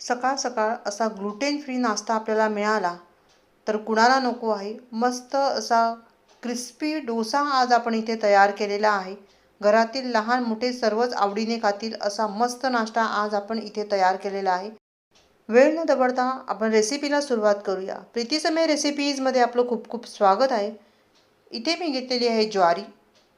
सकाळ सकाळ असा ग्लुटेन फ्री नाश्ता आपल्याला मिळाला तर कुणाला नको आहे? मस्त असा क्रिस्पी डोसा आज आपण इथे तयार केलेला आहे. घरातील लहान मोठे सर्वच आवडीने खातील असा मस्त नाश्ता आज आपण इथे तयार केलेला आहे. वेळ न दबडता आपण रेसिपीला सुरुवात करूया. प्रीतीसमय रेसिपीजमध्ये आपलं खूप खूप स्वागत आहे. इथे मी घेतलेली आहे ज्वारी.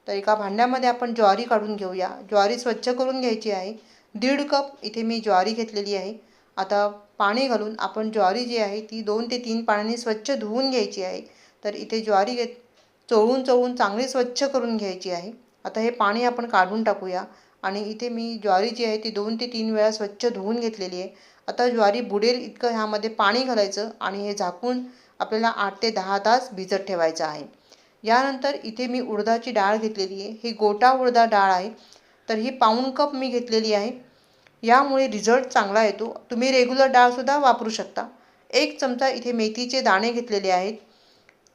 तर एका भांड्यामध्ये आपण ज्वारी काढून घेऊया. ज्वारी स्वच्छ करून घ्यायची आहे. दीड कप इथे मी ज्वारी घेतलेली आहे. आता पाणी घालून आपण ज्वारी जी आहे ती दोन ते तीन पाण्याने स्वच्छ धुवून घ्यायची आहे. तर इथे ज्वारी घेत चोळून चोळून चांगली स्वच्छ करून घ्यायची आहे. आता हे पाणी आपण काढून टाकूया. आणि इथे मी ज्वारी जी आहे ती दोन ते तीन वेळा स्वच्छ धुवून घेतलेली आहे. आता ज्वारी बुडेल इतकं ह्यामध्ये पाणी घालायचं आणि हे झाकून आपल्याला आठ ते दहा तास भिजत ठेवायचं आहे. यानंतर इथे मी उडदाची डाळ घेतलेली आहे. ही गोटा उडदा डाळ आहे. तर ही पाऊण कप मी घेतलेली आहे. यामुळे रिझल्ट चांगला येतो. तुम्ही रेग्युलर डाळसुद्धा वापरू शकता. एक चमचा इथे मेथीचे दाणे घेतलेले आहेत.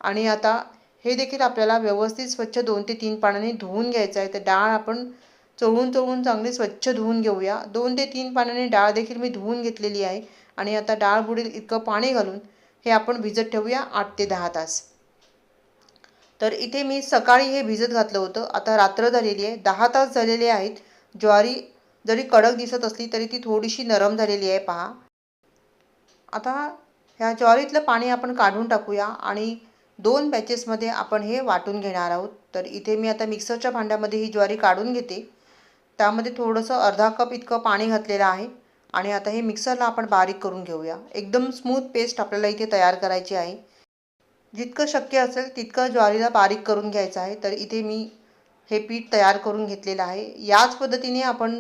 आणि आता हे देखील आपल्याला व्यवस्थित स्वच्छ दोन ते तीन पाण्याने धुवून घ्यायचं आहे. तर डाळ आपण चोळून चोळून चांगली स्वच्छ धुवून घेऊया. दोन ते तीन पाण्याने डाळ देखील मी धुवून घेतलेली आहे. आणि आता डाळ बुडील इतकं पाणी घालून हे आपण भिजत ठेवूया आठ ते दहा तास. तर इथे मी सकाळी हे भिजत घातलं होतं. आता रात्र झालेली आहे. दहा तास झालेले आहेत. ज्वारी जरी कडक दिसत असली तरी ती थोडीशी नरम झालेली आहे पहा. आता ह्या ज्वारीतलं पाणी आपण काढून टाकूया आणि दोन बॅचेसमध्ये आपण हे वाटून घेणार आहोत. तर इथे मी आता मिक्सरच्या भांड्यामध्ये ही ज्वारी काढून घेते. त्यामध्ये थोडंसं अर्धा कप इतकं पाणी घातलेलं आहे आणि आता हे मिक्सरला आपण बारीक करून घेऊया. एकदम स्मूथ पेस्ट आपल्याला इथे तयार करायची आहे. जितकं शक्य असेल तितकं ज्वारीला बारीक करून घ्यायचं आहे. तर इथे मी हे पीठ तयार करून घेतलेलं आहे. याच पद्धतीने आपण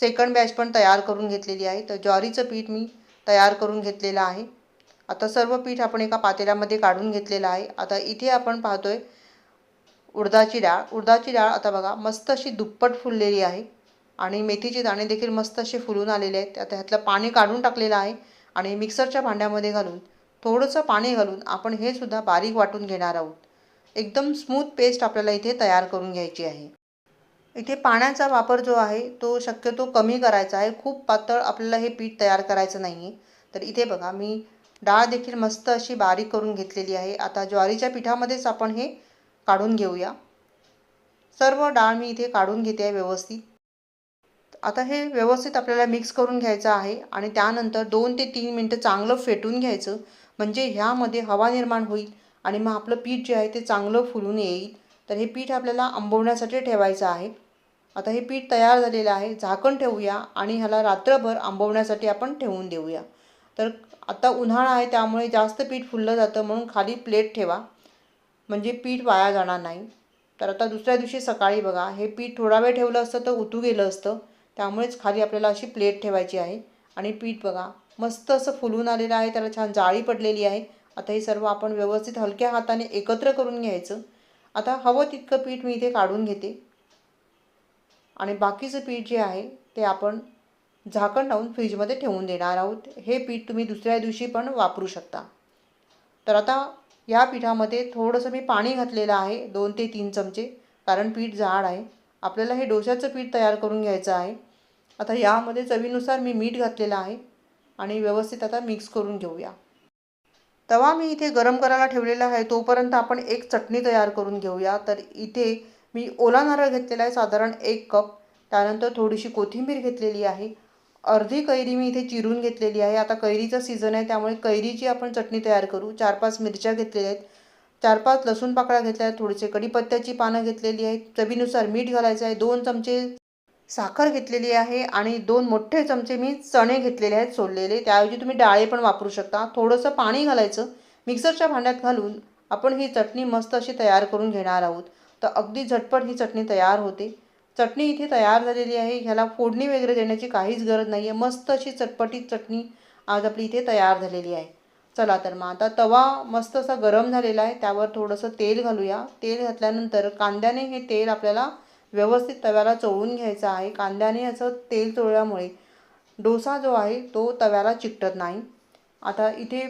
सेकंड बॅच पण तयार करून घेतलेली आहे. तर ज्वारीचं पीठ मी तयार करून घेतलेलं आहे. आता सर्व पीठ आपण एका पातेल्यामध्ये काढून घेतलेलं आहे. आता इथे आपण पाहतोय उडदाची डाळ. उडदाची डाळ आता बघा मस्त अशी दुप्पट फुललेली आहे. आणि मेथीचे दाणे देखील मस्त असे फुलून आलेले आहेत. आता ह्यातलं पाणी काढून टाकलेलं आहे आणि मिक्सरच्या भांड्यामध्ये घालून थोडंसं पाणी घालून आपण हे सुद्धा बारीक वाटून घेणार आहोत. एकदम स्मूथ पेस्ट आपल्याला इथे तयार करून घ्यायची आहे. इथे पाण्याचा वापर जो आहे तो शक्यतो कमी करायचा आहे. खूप पातळ आपल्याला हे पीठ तयार करायचं नाही आहे तर इथे बघा मी डाळ देखील मस्त अशी बारीक करून घेतलेली आहे. आता ज्वारीच्या पिठामध्येच आपण हे काढून घेऊया. सर्व डाळ मी इथे काढून घेते आहे व्यवस्थित. आता हे व्यवस्थित आपल्याला मिक्स करून घ्यायचं आहे आणि त्यानंतर दोन ते तीन मिनटं चांगलं फेटून घ्यायचं. म्हणजे ह्यामध्ये हवा निर्माण होईल आणि मग आपलं पीठ जे आहे ते चांगलं फुलून येईल. तर हे पीठ आपल्याला आंबवण्यासाठी ठेवायचं आहे. आता हे पीठ तयार झालेलं आहे. झाकण ठेवूया आणि ह्याला रात्रभर आंबवण्यासाठी आपण ठेवून देऊया. तर आता उन्हाळा आहे त्यामुळे जास्त पीठ फुललं जातं म्हणून खाली प्लेट ठेवा. म्हणजे पीठ वाया जाणार नाही. तर आता दुसऱ्या दिवशी सकाळी बघा. हे पीठ थोडा वेळ ठेवलं असतं तर उतू गेलं असतं. त्यामुळेच खाली आपल्याला अशी प्लेट ठेवायची आहे. आणि पीठ बघा. मस्त असं फुलून आलेलं आहे. त्याला छान जाळी पडलेली आहे. आता हे सर्व आपण व्यवस्थित हलक्या हाताने एकत्र करून घ्यायचं. आता हवं तितकं पीठ मी इथे काढून घेते. आणि बाकीचं पीठ जे आहे ते आपण झाकण लावून फ्रीजमध्ये ठेवून देणार आहोत. हे पीठ तुम्ही दुसऱ्या दिवशी पण वापरू शकता. तर आता या पिठामध्ये थोडंसं मी पाणी घातलेलं आहे दोन ते तीन चमचे कारण पीठ जाड आहे. आपल्याला हे डोश्याचं पीठ तयार करून घ्यायचं आहे. आता यामध्ये चवीनुसार मी मीठ घातलेलं आहे आणि व्यवस्थित आता मिक्स करून घेऊया. तवा मी इथे गरम करायला ठेवलेला आहे तोपर्यंत आपण एक चटणी तयार करून घेऊया. तर इथे मी ओला नारळ घेतलेला आहे साधारण एक कप. त्यानंतर थोडीशी कोथिंबीर घेतलेली आहे. अर्धी कैरी मी इथे चिरून घेतलेली आहे. आता कैरीचा सीझन आहे त्यामुळे कैरीची आपण चटणी तयार करू. चार पाच मिरच्या घेतलेल्या आहेत. चार पाच लसूण पाकळ्या घेतल्या आहेत थोडेसे कढीपत्त्याची पानं घेतलेली आहेत. चवीनुसार मीठ घालायचं आहे. दोन चमचे साखर घेतलेली आहे आणि दोन मोठे चमचे मी चणे घेतलेले आहेत सोललेले. त्याऐवजी तुम्ही डाळे पण वापरू शकता. थोडंसं पाणी घालायचं. मिक्सरच्या भांड्यात घालून आपण ही चटणी मस्त अशी तयार करून घेणार आहोत. तर अगदी झटपट ही चटणी तयार होते. चटणी इथे तयार झालेली आहे. ह्याला फोडणी वगैरे देण्याची काहीच गरज नाही आहे मस्त अशी चटपटीत चटणी आज आपली इथे तयार झालेली आहे. चला तर मग आता तवा मस्त असा गरम झालेला आहे. त्यावर थोडंसं तेल घालूया. तेल घातल्यानंतर कांद्याने हे तेल आपल्याला व्यवस्थित तव्याला चोळून घ्यायचा आहे. कांद्याने असं तेल चोळल्यामुळे डोसा जो आहे तो तव्याला चिकटत नाही. आता इथे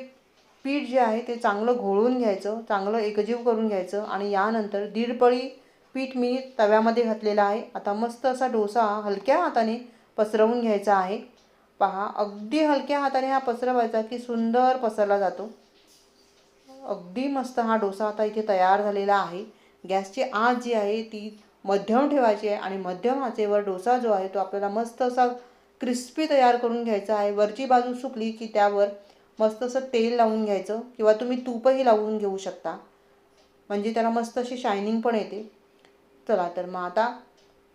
पीठ जे आहे ते चांगलं घोळून घ्यायचं चांगलं एकजीव करून घ्यायचं आणि यानंतर दीड पळी पीठ मी तव्यामध्ये घातलेलं आहे. आता मस्त असा डोसा हलक्या हाताने पसरवून घ्यायचा आहे. पहा अगदी हलक्या हाताने हा पसरवायचा की सुंदर पसरला जातो. अगदी मस्त हा डोसा आता इथे तयार झालेला आहे. गॅसची आच जी आहे ती मध्यम ठेवायची आहे आणि मध्यम आचेवर डोसा जो आहे तो आपल्याला मस्त असा क्रिस्पी तयार करून घ्यायचा आहे. वरची बाजू सुकली की त्यावर मस्त असं तेल लावून घ्यायचं किंवा तुम्ही तूपही लावून घेऊ शकता. म्हणजे त्याला मस्त अशी शायनिंग पण येते. चला तर मग आता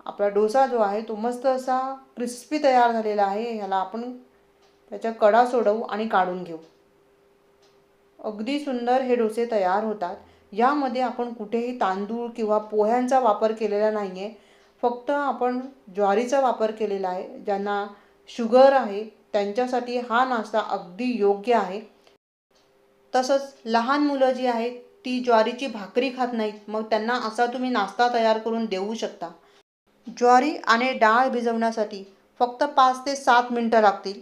आपला डोसा जो आहे तो मस्त असा क्रिस्पी तयार झालेला आहे. ह्याला आपण त्याच्या कडा सोडवू आणि काढून घेऊ. अगदी सुंदर हे डोसे तयार होतात. यामध्ये आपण कुठेही तांदूळ किंवा पोह्यांचा वापर केलेला नाही आहे फक्त आपण ज्वारीचा वापर केलेला आहे ज्यांना शुगर आहे त्यांच्यासाठी हा नाश्ता अगदी योग्य आहे. तसंच लहान मुलं जी आहेत ती ज्वारीची भाकरी खात नाहीत मग त्यांना असा तुम्ही नाश्ता तयार करून देऊ शकता. ज्वारी आणि डाळ भिजवण्यासाठी फक्त पाच ते सात मिनटं लागतील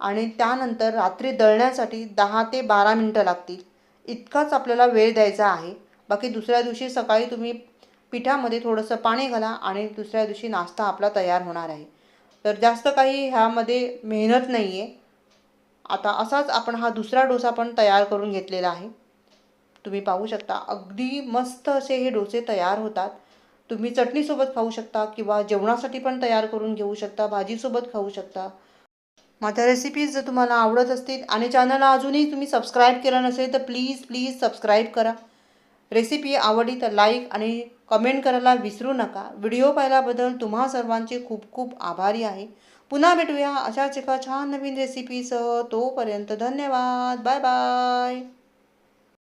आणि त्यानंतर रात्री दळण्यासाठी दहा ते बारा मिनटं लागतील. इतकाच आपल्याला वेळ द्यायचा आहे. बाकी दुसऱ्या दिवशी सकाळी तुम्ही पिठामध्ये थोडंसं पाणी घाला आणि दुसऱ्या दिवशी नाश्ता आपला तयार होणार आहे. तर जास्त काही ह्यामध्ये मेहनत नाही आहे आता असाच आपण हा दुसरा डोसा पण तयार करून घेतलेला आहे. तुम्ही पाहू शकता अगदी मस्त असे हे डोसे तयार होतात. तुम्ही चटणीसोबत खाऊ शकता किंवा जेवणासाठी पण तयार करून घेऊ शकता भाजीसोबत खाऊ शकता. माझ्या रेसिपीज जर तुम्हाला आवडत असतील आणि चॅनलला अजूनही तुम्ही सबस्क्राईब केलं नसेल तर प्लीज प्लीज सबस्क्राईब करा. रेसिपी आवडली तर लाईक आणि कमेंट करायला विसरू नका. व्हिडिओ पाहिल्याबद्दल तुम्हा सर्वांचे खूप खूप आभारी आहे. पुन्हा भेटूया अशाच एका छान नवीन रेसिपीसह तोपर्यंत धन्यवाद. Bye bye